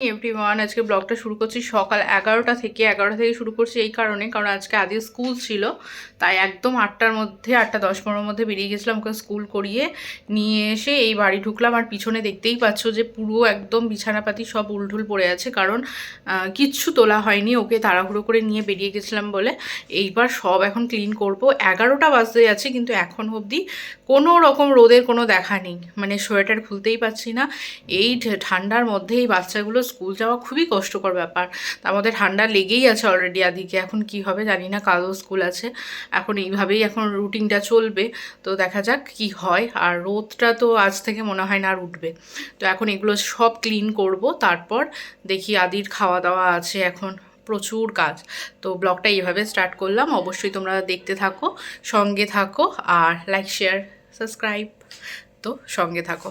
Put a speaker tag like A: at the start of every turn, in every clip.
A: Everyone আজকে ব্লগটা শুরু করছি সকাল এগারোটা থেকে। এগারোটা থেকে শুরু করছি এই কারণে, কারণ আজকে আদি স্কুল ছিল, তাই একদম আটটার মধ্যে, আটটা দশ পনেরোর মধ্যে বেরিয়ে গেছিলাম ওকে স্কুল করিয়ে। নিয়ে এসে এই বাড়ি ঢুকলাম, আর পিছনে দেখতেই পাচ্ছ যে পুরো একদম বিছানাপাতি সব উলঢুল পড়ে আছে, কারণ কিচ্ছু তোলা হয়নি ওকে তাড়াহুড়ো করে নিয়ে বেরিয়ে গেছিলাম বলে। এইবার সব এখন ক্লিন করব। এগারোটা বাজতে যাচ্ছে, কিন্তু এখন অবধি কোনো রকম রোদের কোনো দেখা নেই। মানে সোয়েটার খুলতেই পারছি না। এই ঠান্ডার মধ্যে এই বাচ্চাগুলো স্কুল যাওয়া খুবই কষ্টকর ব্যাপার। মধ্যে ঠান্ডা লেগেই আছে অলরেডি আদিকে। এখন কি হবে জানি না, কালও স্কুল আছে। এখন এইভাবেই এখন রুটিনটা চলবে। তো দেখা যাক কি হয়। আর রোদটা তো আজ থেকে মনে হয় না আর উঠবে। তো এখন এগুলো সব ক্লিন করব। তারপর দেখি আদির খাওয়া দাওয়া আছে এখন। প্রচুর কাজ। তো ব্লগটা এইভাবে স্টার্ট করলাম। অবশ্যই তোমরা দেখতে থাকো, সঙ্গে থাকো। আর লাইক শেয়ার সাবস্ক্রাইব তো সঙ্গে থাকো।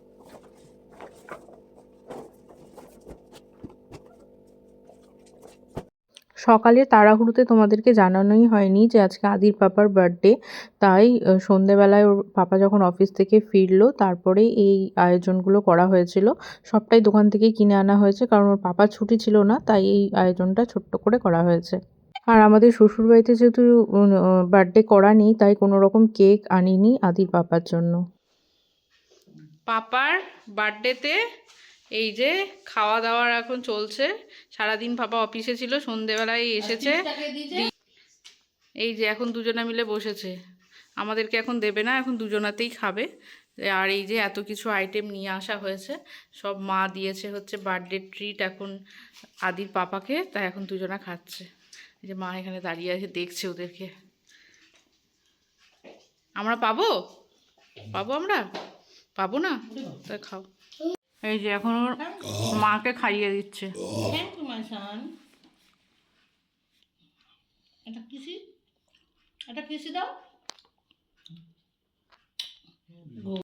A: সকালে তাড়াহুড়োতে তোমাদেরকে জানানোই হয়নি যে আজকে আদির পাপার বার্থডে তাই সন্ধেবেলায় ওর পাপা যখন অফিস থেকে ফিরলো তারপরে এই আয়োজনগুলো করা হয়েছিল। সবটাই দোকান থেকে কিনে আনা হয়েছে, কারণ ওর পাপার ছুটি ছিল না, তাই এই আয়োজনটা ছোট্ট করে করা হয়েছে। আর আমাদের শ্বশুরবাড়িতে যেহেতু বার্থডে করা নেই, তাই কোনো রকম কেক আনিনি আদির পাপার জন্য। পাপার বার্থডেতে এই যে খাওয়া দাওয়ার এখন চলছে। সারাদিন পাপা অফিসে ছিল সন্ধেবেলায় এসেছে। এই যে এখন দুজনা মিলে বসেছে। আমাদেরকে এখন দেবে না এখন দুজনাতেই খাবে। আর এই যে এত কিছু আইটেম নিয়ে আসা হয়েছে সব মা দিয়েছে হচ্ছে বার্থডে ট্রিট এখন আদির পাপাকে তাই এখন দুজনা খাচ্ছে। এই যে মা এখানে দাঁড়িয়ে আছে দেখছে ওদেরকে। আমরা পাবো? পাবো আমরা? পাবো না? তা খাও। এই যে এখন ওর মাকে খাইয়ে দিচ্ছে.
B: এটা কিসি? এটা কিসি দাও?